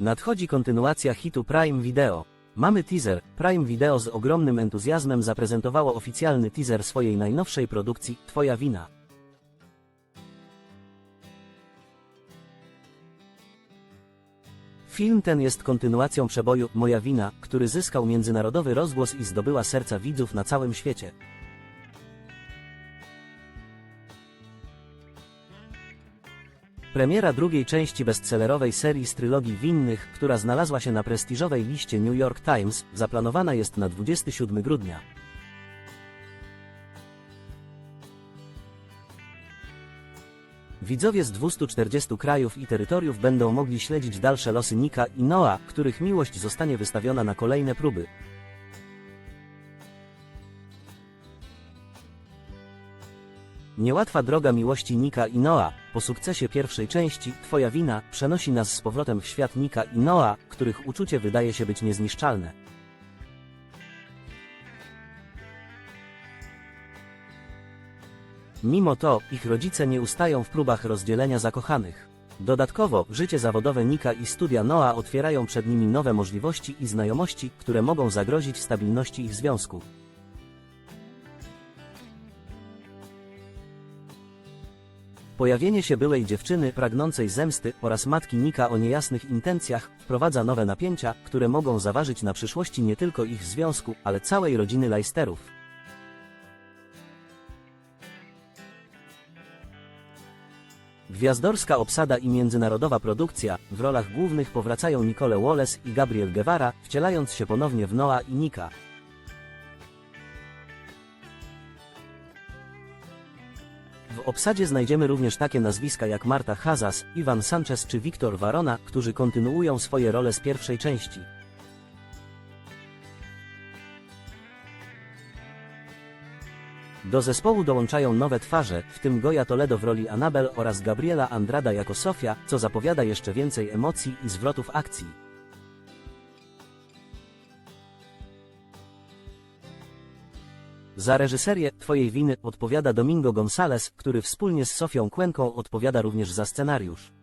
Nadchodzi kontynuacja hitu Prime Video. Mamy teaser. Prime Video z ogromnym entuzjazmem zaprezentowało oficjalny teaser swojej najnowszej produkcji Twoja wina. Film ten jest kontynuacją przeboju Moja wina, który zyskał międzynarodowy rozgłos i zdobyła serca widzów na całym świecie. Premiera drugiej części bestsellerowej serii z trylogii Winnych, która znalazła się na prestiżowej liście New York Times, zaplanowana jest na 27 grudnia. Widzowie z 240 krajów i terytoriów będą mogli śledzić dalsze losy Nika i Noa, których miłość zostanie wystawiona na kolejne próby. Niełatwa droga miłości Nika i Noa, po sukcesie pierwszej części, Twoja wina, przenosi nas z powrotem w świat Nika i Noa, których uczucie wydaje się być niezniszczalne. Mimo to, ich rodzice nie ustają w próbach rozdzielenia zakochanych. Dodatkowo, życie zawodowe Nika i studia Noa otwierają przed nimi nowe możliwości i znajomości, które mogą zagrozić stabilności ich związku. Pojawienie się byłej dziewczyny pragnącej zemsty oraz matki Nika o niejasnych intencjach wprowadza nowe napięcia, które mogą zaważyć na przyszłości nie tylko ich związku, ale całej rodziny Leicesterów. Gwiazdorska obsada i międzynarodowa produkcja, w rolach głównych powracają Nicole Wallace i Gabriel Guevara, wcielając się ponownie w Noa i Nika. W obsadzie znajdziemy również takie nazwiska jak Marta Hazas, Ivan Sanchez czy Victor Varona, którzy kontynuują swoje role z pierwszej części. Do zespołu dołączają nowe twarze, w tym Goya Toledo w roli Annabel oraz Gabriela Andrada jako Sofia, co zapowiada jeszcze więcej emocji i zwrotów akcji. Za reżyserię Twojej winy odpowiada Domingo Gonzalez, który wspólnie z Sofią Kłęką odpowiada również za scenariusz.